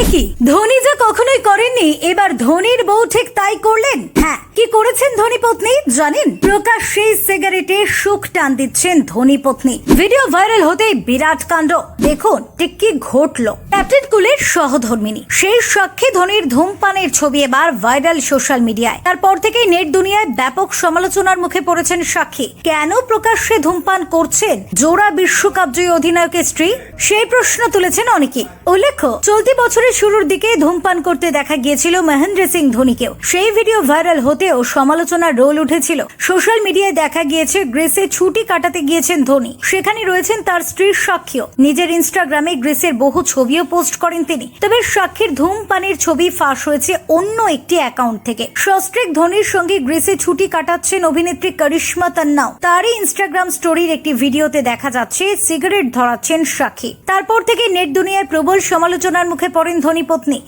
এ কি ধোনি যা কখনোই করেননি। এবার ধোনির বউ ঠিক তাই করলেন? হ্যাঁ কি করেছেন ধোনি পত্নী? জানেন? প্রকাশ্যে সিগারেটে সুখ টান দিচ্ছেন ধোনি পত্নী। ভিডিও ভাইরাল হতেই বিরাট কাণ্ড। দেখুন, ঠিক কি ঘটলো। ক্যাপ্টেন কুলের সহধর্মিনী। সেই সাক্ষী ধোনির ধূমপানের ছবি এবার ভাইরাল সোশ্যাল মিডিয়ায়। তারপর থেকেই নেট দুনিয়ায় ব্যাপক সমালোচনার মুখে পড়েছেন সাক্ষী। কেন প্রকাশ্যে ধূমপান করছেন? জোড়া বিশ্বকাপ জয়ী অধিনায়কের স্ত্রী? সেই প্রশ্ন তুলেছেন অনেকে উল্লেখ্য, চলতি বছরের শুরুর দিকে ধূমপান করতে দেখা গিয়েছিল মহেন্দ্র সিং ধোনিকেও। সেই ভিডিও ভাইরাল হতেও সমালোচনার রোল উঠেছিল। সোশ্যাল মিডিয়ায় দেখা গিয়েছে গ্রেসে ছুটি কাটাতে গিয়েছেন ধোনি। সেখানে রয়েছেন তার স্ত্রীর সাক্ষীও। নিজের ইনস্টাগ্রামে গ্রেসের বহু ছবিও পোস্ট করেন তিনি। তবে সাক্ষীর ধূমপানের ছবি ফাঁস হয়েছে অন্য একটি অ্যাকাউন্ট থেকে। সস্ট্রিক ধোনির সঙ্গে গ্রেসে ছুটি কাটাচ্ছেন অভিনেত্রী করিশ্মা তান্নাও। তারই ইনস্টাগ্রাম স্টোরির একটি ভিডিওতে দেখা যাচ্ছে, সিগারেট ধরাচ্ছেন সাক্ষী। তারপর থেকে নেট দুনিয়ায় প্রবল সমালোচনার মুখে পড়েন ধোনি পত্নী।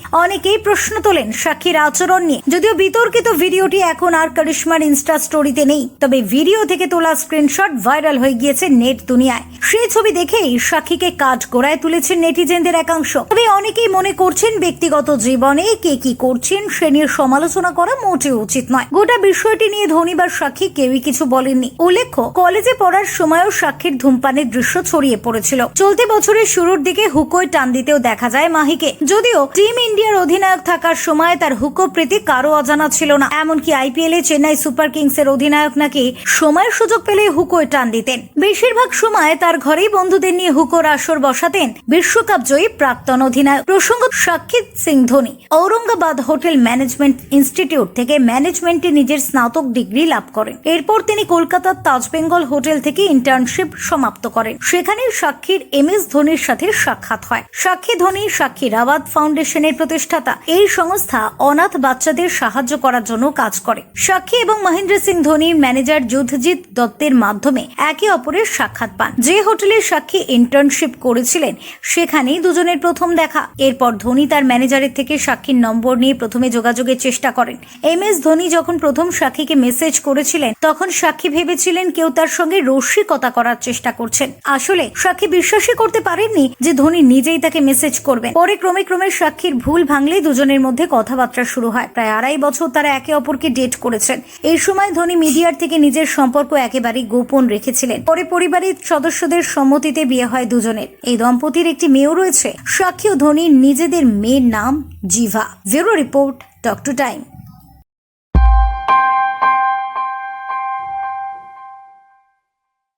অনেকেই প্রশ্ন তোলেন সাক্ষীর আচরণ নিয়ে। যদিও বিতর্কিত ভিডিওটি এখন আর করিশ্মার ইনস্টা স্টোরিতে নেই। তবে ভিডিও থেকে তোলা স্ক্রিনশট ভাইরাল হয়ে গিয়েছে নেট দুনিয়ায়। সেই ছবি দেখেই সাক্ষীকে কাজ গোড়ায় তুলেছেন নেটিজেনদের একাংশ। তবে অনেকেই মনে করছেন ব্যক্তিগত জীবনে কে কি করছেন সে নিয়ে সমালোচনা করা মোটেও উচিত নয়। গোটা বিষয়টি নিয়ে ধনী বা সাক্ষী কেউই কিছু বলেননি। উল্লেখ্য, কলেজে পড়ার সময়ও সাক্ষীর ধূমপানের দৃশ্য ছড়িয়ে পড়েছিল। চলতি বছরের শুরুর দিকে হুকোয় টান দিতেও দেখা যায় মাহিকে। যদিও টিম ইন্ডিয়ার অধিনায়ক থাকার সময় তার হুকো প্রীতি কারও অজানা ছিল না। এমনকি আইপিএল এ চেন্নাই সুপার কিংস এর অধিনায়ক নাকি সময়ের সুযোগ পেলে হুকোয় টান দিতেন। বেশিরভাগ সময় তার ঘরেই বন্ধুদের নিয়ে হুকোর আসর বসাতেন বিশ্বকাপ জয়ী প্রাক্তন অধিনায়ক। প্রসঙ্গ Sakshi Singh Dhoni Aurangabad hotel management institute থেকে ম্যানেজমেন্টে নিজের স্নাতক ডিগ্রি লাভ করেন। এরপর তিনি কলকাতার তাজ বেঙ্গল হোটেল থেকে ইন্টার্নশিপ সমাপ্ত করেন। সেখানে সাক্ষীর এম এস ধোনির সাথে সাক্ষাৎ হয়। সাক্ষী ধোনি সাক্ষী রাওয়াত ফাউন্ডেশনের প্রতিষ্ঠাতা। এই সংস্থা অনাথ বাচ্চাদের সাহায্য করার জন্য কাজ করে। সাক্ষী এবং মহেন্দ্র সিং ধোনির ম্যানেজার যুদ্ধজিৎ দত্তের মাধ্যমে একে অপরের সাক্ষাৎ পান। যে হোটেলে সাক্ষী ইন্টার্নশিপ করেছিলেন, সেখানেই দুজনের প্রথম দেখা। এরপর ধোনি তার ম্যানেজারের থেকে সাক্ষীর নম্বর নিয়ে প্রথমে যোগাযোগের চেষ্টা করেন। এম এস ধোনি যখন প্রথম সাক্ষীকে মেসেজ করেছিলেন, তখন সাক্ষী ভেবেছিলেন কেউ তার সঙ্গে রসিকতা করার চেষ্টা করছেন। আসলে সাক্ষী বিশ্বাসই করতে পারেননি যে ধোনি নিজেই তাকে মেসেজ করবেন। পরে ক্রমে ক্রমে সাক্ষীর ভুল ভাঙলে দুজনের মধ্যে কথাবার্তা শুরু হয়। প্রায় আড়াই বছর তারা একে অপরকে ডেট করেছেন। এই সময় ধোনি মিডিয়ার থেকে নিজের সম্পর্ক একেবারেই গোপন রেখেছিলেন। পরে পরিবারের সদস্যদের সম্মতিতে বিয়ে হয় দুজনের। এই দম্পতির একটি মেয়েও রয়েছে। সাক্ষী ও ধোনির নিজেদের মেয়ের নাম Ziva. Bureau report talk to time.